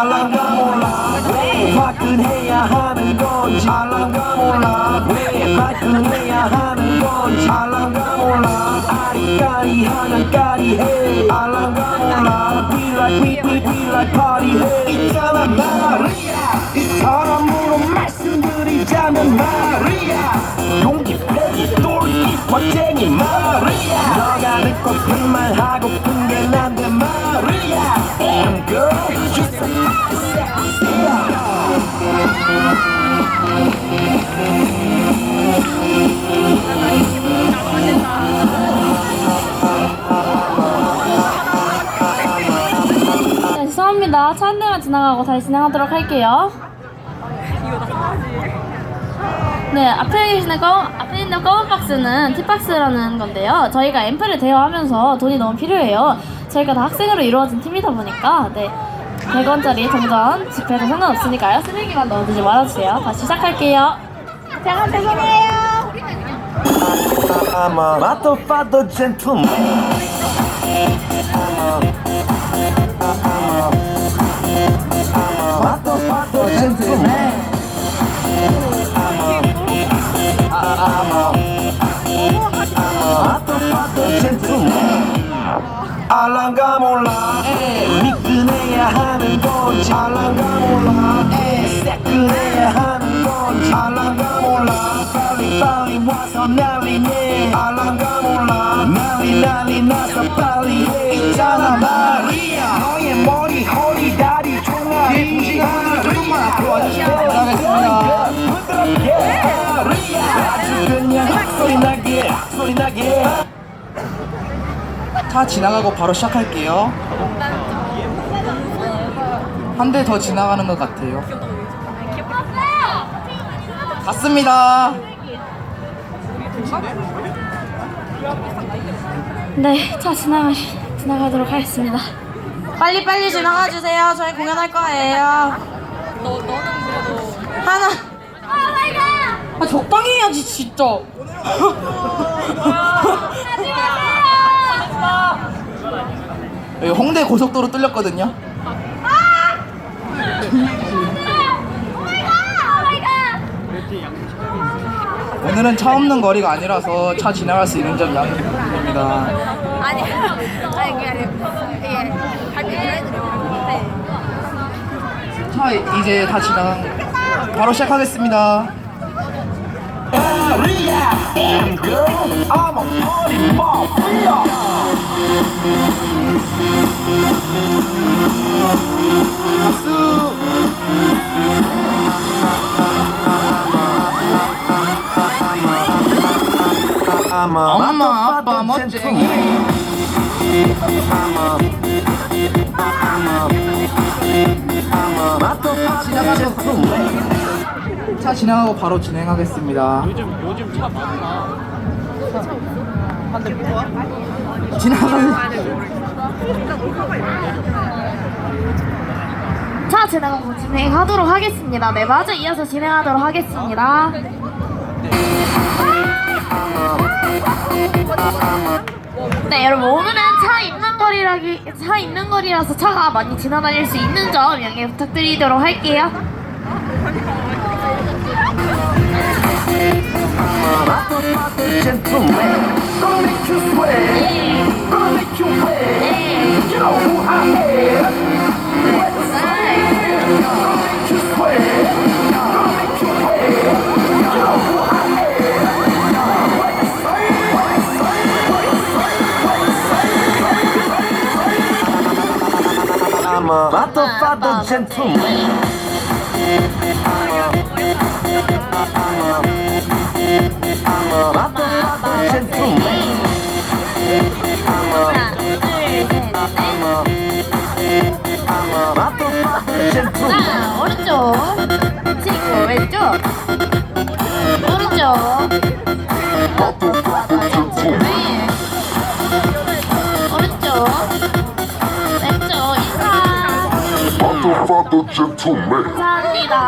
알랑가 몰라 왜 화끈해야 하는 건지 알랑가 몰라. 왜 화끈해야 하는 건지 알랑가 몰라. 아리까리하면 까리해. 알랑가 몰라. We like we we we like party 해. 있잖아 마리아. 이 사람으로 말씀드리자면 마리아. 용기 똘끼 멋쟁이 마리아 너가 듣고픈 말 하고픈 게 난데 마리아 Damn girl you sexy 네, 죄송합니다. 차한 대만 지나가고 다시 진행하도록 할게요. 네, 앞에 계시는 검, 앞에 있는 검은 박스는 티박스라는 건데요. 저희가 앰플을 대여하면서 돈이 너무 필요해요. 저희가 다 학생으로 이루어진 팀이다 보니까, 네. 100원짜리 동전 지폐도 상관없으니까요. 쓰레기만 넣어두지 말아주세요. 다시 시작할게요. 제가 죄송해요. I'm a gentleman motherfucker gentleman 알랑가 몰라. 에 미끈해야 하는 건지. 알랑가 몰라. 에 새끈해야 하는 건지. 알랑가 몰라. 빨리 빨리 와서 난리네. 알랑가 몰라. 난리 난리 나서 빨리 해. 있잖아 마리아. 너의 머리 허리 다리 종아리. 아주 그냥 소리 나게 소리 나게 차 지나가고 바로 시작할게요. 한 대 더 지나가는 것 같아요. 갔습니다. 네, 차 지나가, 지나가도록 하겠습니다. 빨리 빨리 지나가 주세요. 저희 공연할 거예요. 너 너는 그래도 하나. 아 적당히 해야지 진짜. 여기 홍대 고속도로 뚫렸거든요. 오늘은 차 없는 거리가 아니라서 차 지나갈 수 있는 점 양해해 됩니다. 아니, 아니 그게 아니고 이게 발표 해드려. 차 이제 다 지나간 바로 시작하겠습니다. Maria, damn girl, I'm a party mafia. I'm a 엄마 아빠 멋쟁이. a, I'm 차 지나가고 바로 진행하겠습니다. 지나가는 차 지나가고 진행하도록 하겠습니다. 네, 마저 이어서 진행하도록 하겠습니다. 네, 여러분 오늘은 차 있는 거리라기 차 있는 거리라서 차가 많이 지나다닐 수 있는 점 양해 부탁드리도록 할게요. Gentleman. Gonna make you sweat. Gonna make you wet. You know who I am. What's that? Gonna make you sweat. Gonna make you wet. You know who I am. I'm a motherfucking gentleman. 하나, 오른쪽. 치고 왼쪽. 네. 오른쪽. Motherfucker gentleman. 감사합니다.